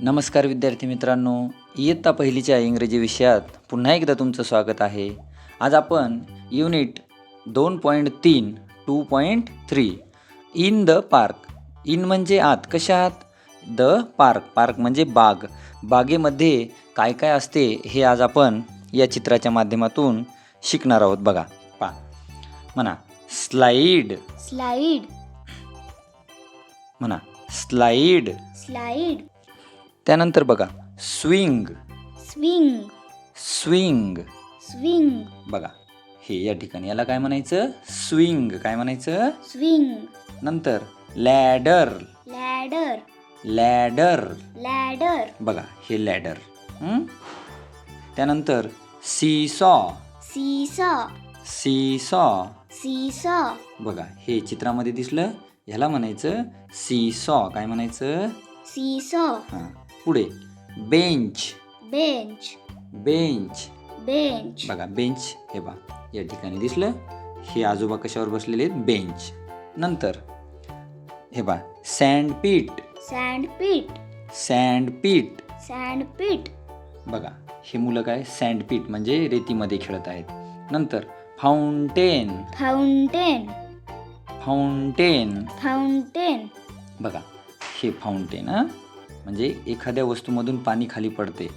नमस्कार विद्यार्थी मित्रांनो इयत्ता पहिलीच्या इंग्रजी विषयात पुन्हा एकदा तुमचं स्वागत आहे. आज आपण युनिट दोन पॉईंट तीन two point three in the park. In म्हणजे आत कशात द पार्क. पार्क म्हणजे बाग. बागेमध्ये काय काय असते हे आज आपण या चित्राच्या माध्यमातून शिकणार आहोत. बघा पा म्हणा स्लाईड स्लाइड. म्हणा स्लाईड स्लाइड. त्यानंतर बघा स्विंग स्विंग स्विंग स्विंग बघा हे या ठिकाणी याला काय म्हणायचं? स्विंग काय म्हणायचं? स्विंग नंतर लॅडर लॅडर लॅडर लॅडर बघा हे लॅडर त्यानंतर सीसॉ सीसॉ सीसॉ सीसॉ बघा हे चित्रामध्ये दिसलं ह्याला म्हणायचं सीसॉ काय म्हणायचं? सीसॉ हां. पुढे. बेंच बेंच बेंच बेंच बघा बेंच हे बा या ठिकाणी दिसलं. हे आजोबा कशावर बसलेले आहेत? बेंच नंतर हे बा सँड पीट सँड पीट सँड पीट सँड पीट बघा हे मुलं काय? सँड पीट म्हणजे रेतीमध्ये खेळत आहेत. नंतर फाउंटेन फाउंटेन फाउंटेन फाउंटेन बघा हे फाउंटेन हां? म्हणजे एखाद्या वस्तूमधून पाणी खाली पडते.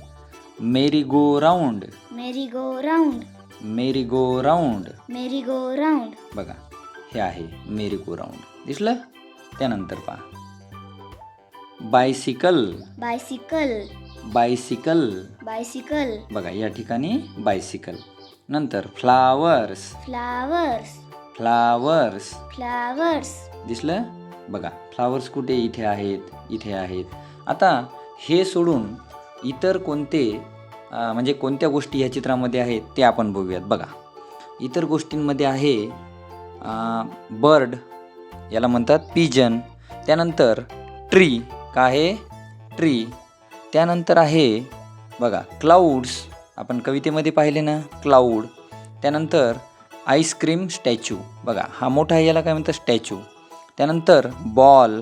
Merry go round merry go round merry go round merry go round बघा हे आहे मेरी गो राऊंड दिसलं? त्यानंतर पहा. बायसिकल बायसिकल बायसिकल बायसिकल बघा या ठिकाणी बायसिकल नंतर फ्लावर्स फ्लावर्स फ्लावर्स फ्लावर्स दिसलं? बघा फ्लावर्स कुठे? इथे आहेत इथे आहेत. आता हे सोडून इतर कोणते म्हणजे कोणत्या गोष्टी ह्या चित्रामध्ये आहेत ते आपण बघूयात. बघा. इतर गोष्टींमध्ये आहे बर्ड याला म्हणतात पिजन. त्यानंतर ट्री का आहे? ट्री. त्यानंतर आहे बघा क्लाउड्स. आपण कवितेमध्ये पाहिले ना क्लाऊड त्यानंतर आईस्क्रीम स्टॅच्यू. बघा हा मोठा आहे याला काय म्हणतात? स्टॅच्यू. त्यानंतर बॉल.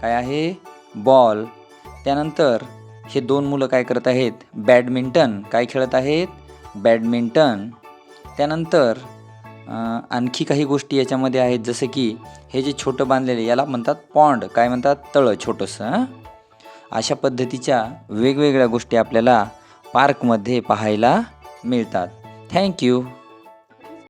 काय आहे? बॉल. त्यानंतर हे दोन मुलं काय करत आहेत? बॅडमिंटन काय खेळत आहेत? बॅडमिंटन. त्यानंतर आणखी काही गोष्टी याच्यामध्ये आहेत जसं की हे जे छोटं बांधलेले याला म्हणतात पॉन्ड काय म्हणतात? तळं छोटंसं अशा पद्धतीच्या वेगवेगळ्या गोष्टी आपल्याला पार्कमध्ये पाहायला मिळतात. थँक्यू